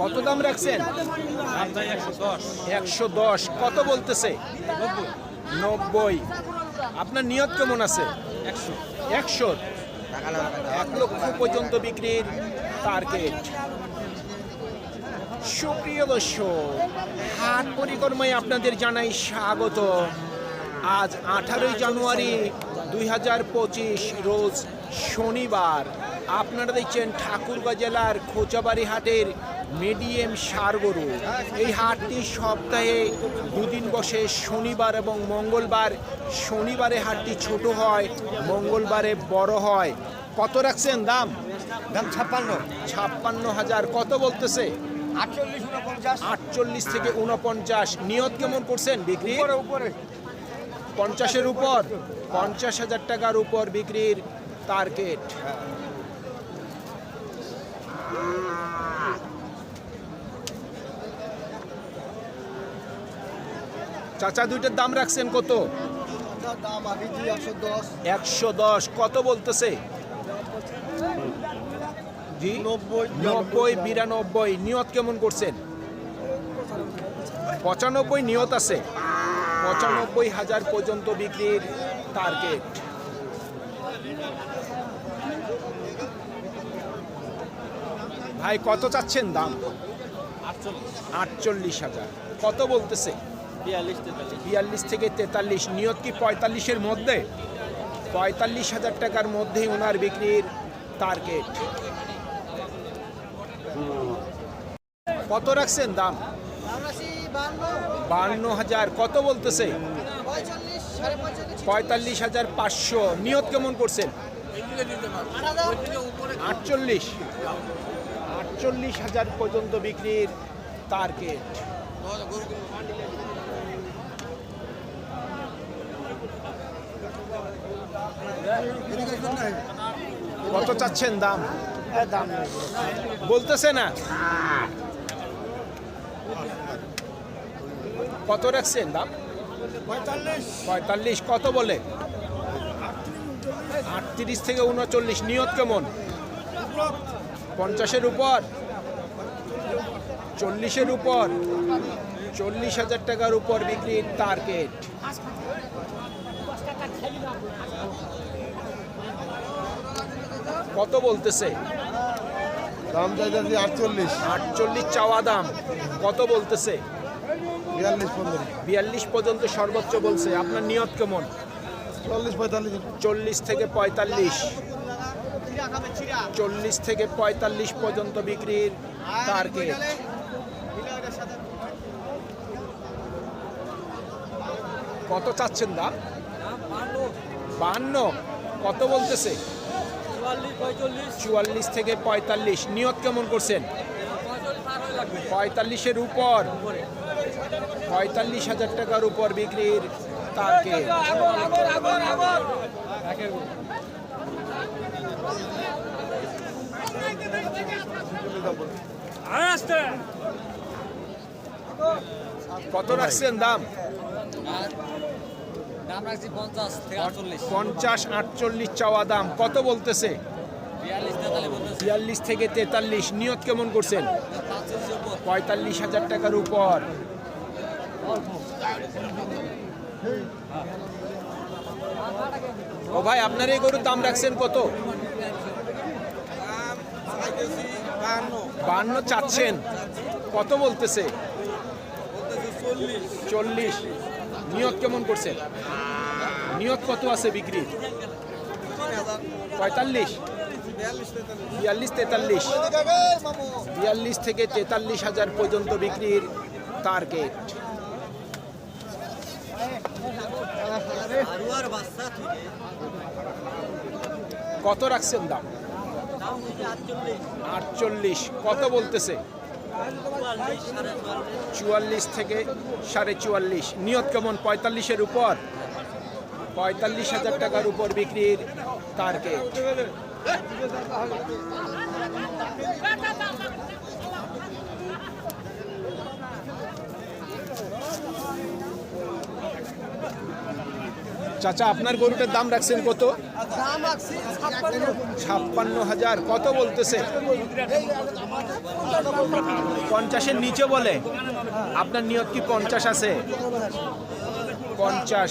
কত দাম রাখছেন? একশো দশ। কত বলতেছে? নব্বই। আপনার নিয়ত কেমন আছে? একশো। একশো এক লক্ষ পর্যন্ত বিক্রির টার্গেট সুপ্রিয় দর্শক, হাট পরিকর্মায় আপনাদের জানাই স্বাগত। আজ আঠারোই জানুয়ারি দুই হাজার পঁচিশ, রোজ শনিবার। আপনারা দেখছেন ঠাকুরগাঁ জেলার খোঁচাবাড়ি হাটের মিডিয়াম সারগরু এই হাটটি সপ্তাহে দুদিন বসে শনিবার এবং মঙ্গলবার। শনিবারে হাটটি ছোট হয় মঙ্গলবারে বড় হয়। কত রাখছেন দাম? দাম ছাপ্পান্ন। ছাপ্পান্ন হাজার। কত বলতেছে? আটচল্লিশ থেকে উনপঞ্চাশ। নিয়ত কেমন করছেন বিক্রি উপরে। পঞ্চাশের উপর। পঞ্চাশ হাজার টাকার উপর বিক্রির টার্গেট। চাচা দুইটার দাম রাখছেন কত? একশো দশ। কত বলতেছে? নব্বই, বিরানব্বই। নিয়ত কেমন করছেন? পঁচানব্বই নিয়ত আছে। পঁচানব্বই হাজার পর্যন্ত বিক্রির টার্গেট ভাই, কত চাচ্ছেন দাম? আটচল্লিশ হাজার। কত বলতেছে? বিয়াল্লিশ থেকে তেতাল্লিশ। নিয়ত কি পঁয়তাল্লিশের মধ্যে? পঁয়তাল্লিশ হাজার টাকার মধ্যেই ওনার বিক্রির টার্গেট কত রাখছেন দাম? বান্ন হাজার। কত বলতেছে? পঁয়তাল্লিশ হাজার পাঁচশো। নিয়ত কেমন করছেন? আটচল্লিশ। আটচল্লিশ হাজার পর্যন্ত বিক্রির টার্গেট কত চাচ্ছেন দাম? দাম বলতেছে না। কত রাখছেন দাম? পঁয়তাল্লিশ। পঁয়তাল্লিশ কত বলে? আটত্রিশ থেকে উনচল্লিশ। নিয়ত কেমন? পঞ্চাশের উপর? চল্লিশের উপর? চল্লিশ হাজার টাকার উপর বিক্রির টার্গেট কত বলতেছে? দাম চাইতেছি আটচল্লিশ। আটচল্লিশ চাওয়া দাম। কত বলতেছে? বিয়াল্লিশ পনেরো বিয়াল্লিশ পর্যন্ত সর্বোচ্চ বলছে। আপনার নিয়ত কেমন? চল্লিশ পঁয়তাল্লিশ। চল্লিশ থেকে পঁয়তাল্লিশ। চল্লিশ থেকে পঁয়তাল্লিশ পর্যন্ত বিক্রির টার্গেট কত চাচ্ছেন দাম? বাহান্ন। কত বলতেছে? চুয়াল্লিশ থেকে পঁয়তাল্লিশ। নিয়ত কেমন করছেন? পঁয়তাল্লিশের উপর। পঁয়তাল্লিশ হাজার টাকার উপর বিক্রির টার্গেট কত রাখছেন দাম? দাম রাখছি পঞ্চাশ থেকে আটচল্লিশ পঞ্চাশ আটচল্লিশ চাওয়া দাম। কত বলতেছে? বিয়াল্লিশ থেকে তেতাল্লিশ। নিয়ত কেমন করছেন? পঁয়তাল্লিশ হাজার টাকার উপর। ও ভাই আপনার এই গরুর দাম রাখছেন কত? বান্ন চাচ্ছেন। কত বলতেছে? চল্লিশ। নিয়ত কেমন করছেন নিয়ত কত আছে বিক্রি? পঁয়তাল্লিশ? বিয়াল্লিশ তেতাল্লিশ? বিয়াল্লিশ থেকে তেতাল্লিশ হাজার পর্যন্ত বিক্রির টার্গেট কত রাখছেন দাম? আটচল্লিশ। কত বলতেছে? চুয়াল্লিশ থেকে সাড়ে চুয়াল্লিশ। নিয়ত কেমন? পঁয়তাল্লিশের উপর? পঁয়তাল্লিশ হাজার টাকার উপর বিক্রির টার্গেট চাচা, আপনার গরুটার দাম রাখছেন কত? ছাপ্পান্ন হাজার। কত বলতেছে? পঞ্চাশের নিচে বলে। আপনার নিয়ত কি পঞ্চাশ আছে? পঞ্চাশ।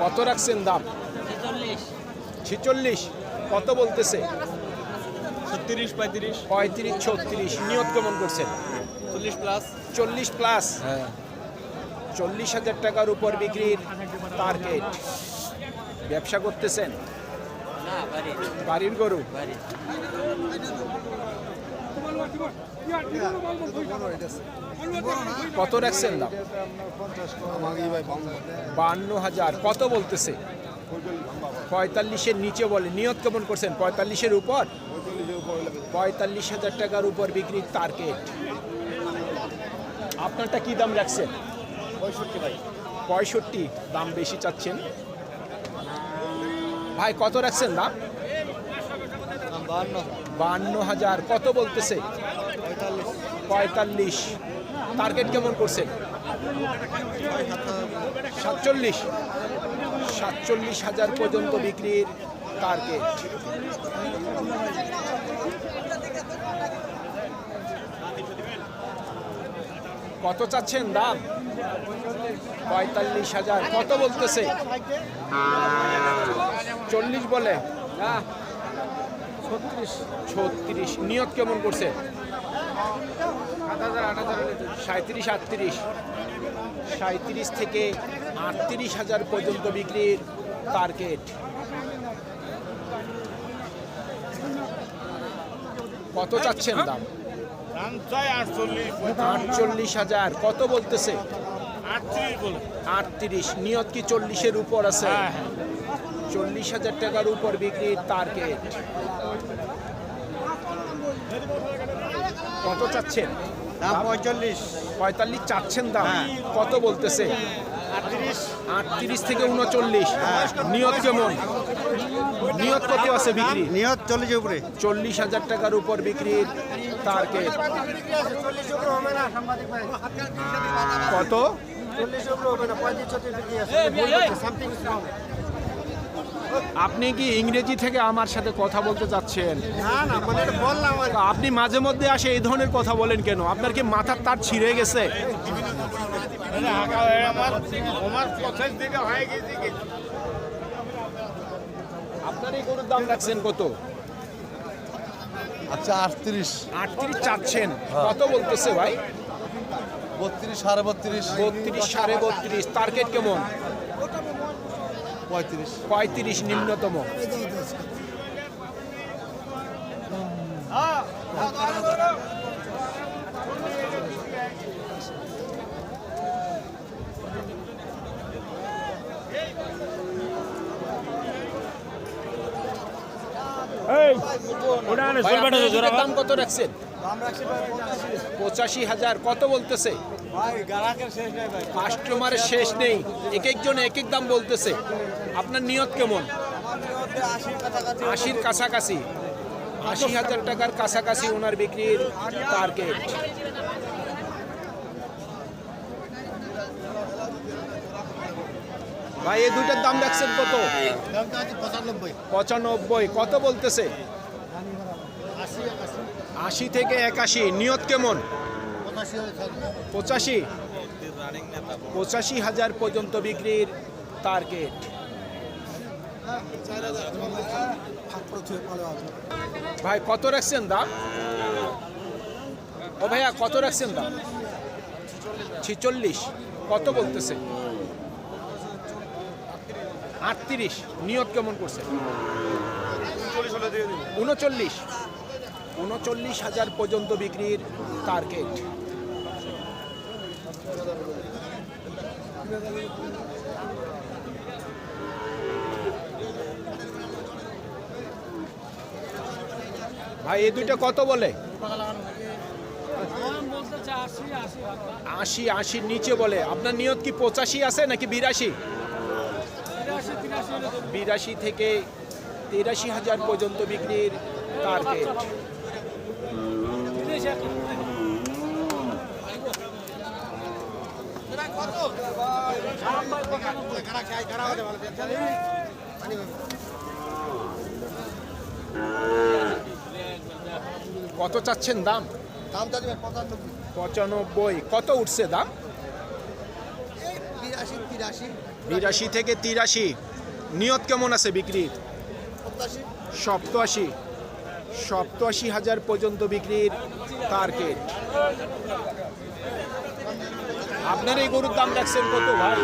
কত রাখছেন দাম? ছিচল্লিশ। কত বলতেছে? ছত্রিশ পঁয়ত্রিশ। পঁয়ত্রিশ ছত্রিশ। নিয়ত কেমন করছেন? চল্লিশ প্লাস চল্লিশ প্লাস চল্লিশ হাজার টাকার উপর বিক্রির টার্গেট ব্যবসা করতেছেন? বাড়ির গরু? কত রাখছেন দাম? বান্ন হাজার। কত বলতেছে? পঁয়তাল্লিশের নিচে বলে নিয়ত কেমন করছেন? পঁয়তাল্লিশের উপর? পঁয়তাল্লিশ হাজার টাকার উপর বিক্রির টার্গেট। আপনারটা কি দাম রাখছেন? পঁয়ষট্টি ভাই। পঁয়ষট্টি দাম বেশি চাচ্ছেন। ভাই কত রাখছেন দাম? বাহান্ন। বান্ন হাজার কত বলতেছে? পঁয়তাল্লিশ। টার্গেট কেমন করছেন? সাতচল্লিশ। সাতচল্লিশ হাজার পর্যন্ত বিক্রির টার্গেট কত চাচ্ছেন দাম? পঁয়তাল্লিশ হাজার। কত বলতেছে? চল্লিশ বলে। ছত্রিশ। ছত্রিশ। নিয়ত কেমন করছে? সাঁত্রিশ আটত্রিশ। সাঁত্রিশ থেকে আটত্রিশ হাজার পর্যন্ত বিক্রির টার্গেট কত চাচ্ছেন দাম? দাম আটচল্লিশ হাজার। কত বলতেছে? আটত্রিশ। নিয়ত কি চল্লিশের উপর আছে? হ্যাঁ, চল্লিশ হাজার টাকার উপর বিক্রির টার্গেট কত চাচ্ছেন? দাম পঁয়তাল্লিশ। পঁয়তাল্লিশ চাচ্ছেন দাম। কত বলতেছে? আটত্রিশ থেকে উনচল্লিশ। নিয়ত কেমন? নিয়ত কত আছে বিক্রি? নিয়ত চল্লিশের উপরে। চল্লিশ হাজার টাকার উপর বিক্রির টার্গেট কত? আপনি কি ইংরেজি থেকে আমার সাথে কথা বলতে চাচ্ছেন? না না মানে বললাম আপনি মাঝে মধ্যে আসে এই ধরনের কথা বলেন কেন? আপনার কি মাথার তার ছিঁড়ে গেছে? হয়ে আপনার এই গরুর দাম রাখছেন কত? আচ্ছা আটত্রিশ। আটত্রিশ চাচ্ছেন। কত বলতেছে ভাই? বত্রিশ সাড়ে বত্রিশ। বত্রিশ সাড়ে বত্রিশ। টার্গেট কেমন? পঁয়ত্রিশ। পঁয়ত্রিশ নিম্নতম। দাম কত রাখছেন? পঁচাশি হাজার কত বলতেছে? কাস্টমারের শেষ নেই। এক একজন এক এক দাম বলতেছে। আপনার নিয়ত কেমন? আশির কাছাকাছি। আশি হাজার টাকার কাছাকাছি ওনার বিক্রির টার্গেট ভাই এই দুইটার দাম রাখছেন কত? পঁচানব্বই। কত বলতেছে? আশি থেকে একাশি নিয়ত কেমন? পঁচাশি পঁচাশি? হাজার পর্যন্ত বিক্রির টার্গেট ভাই কত রাখছেন দাম? ও ভাইয়া কত রাখছেন দাম? ছিচল্লিশ। কত বলতেছে? আটত্রিশ। নিয়ত কেমন করছে? উনচল্লিশ। উনচল্লিশ হাজার পর্যন্ত বিক্রির টার্গেট ভাই এই দুইটা কত বলে? আশি, আশির নিচে বলে। আপনার নিয়ত কি পঁচাশি আছে নাকি বিরাশি? বিরাশি থেকে তিরাশি হাজার পর্যন্ত বিক্রির টার্গেট কত চাচ্ছেন দাম? দাম চাচ্ছি পঁচানব্বই। পঁচানব্বই। কত উঠছে দাম? বিরাশি থেকে তিরাশি। নিয়ত কেমন আছে বিক্রির সপ্তাশি। সপ্তআশি হাজার পর্যন্ত বিক্রির টার্গেট আপনার এই গরুর দাম রাখছেন কত ভাই?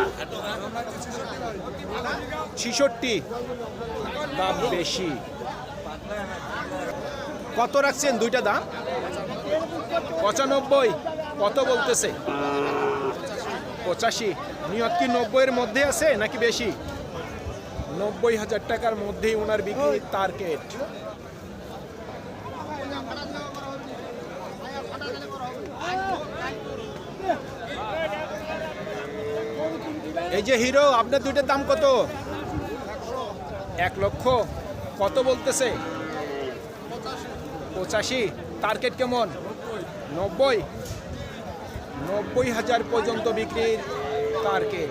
ছিষট্টি। দাম বেশি। কত রাখছেন দুইটা দাম? পঁচানব্বই। কত বলতেছে? পঁচাশি। নিয়ত কি নব্বইয়ের মধ্যে আছে নাকি বেশি? নব্বই হাজার টাকার মধ্যেই ওনার বিক্রির টার্গেট এই যে হিরো, আপনার দুইটার দাম কত? এক লক্ষ। কত বলতেছে? পঁচাশি। টার্গেট কেমন? নব্বই। নব্বই হাজার পর্যন্ত বিক্রির টার্গেট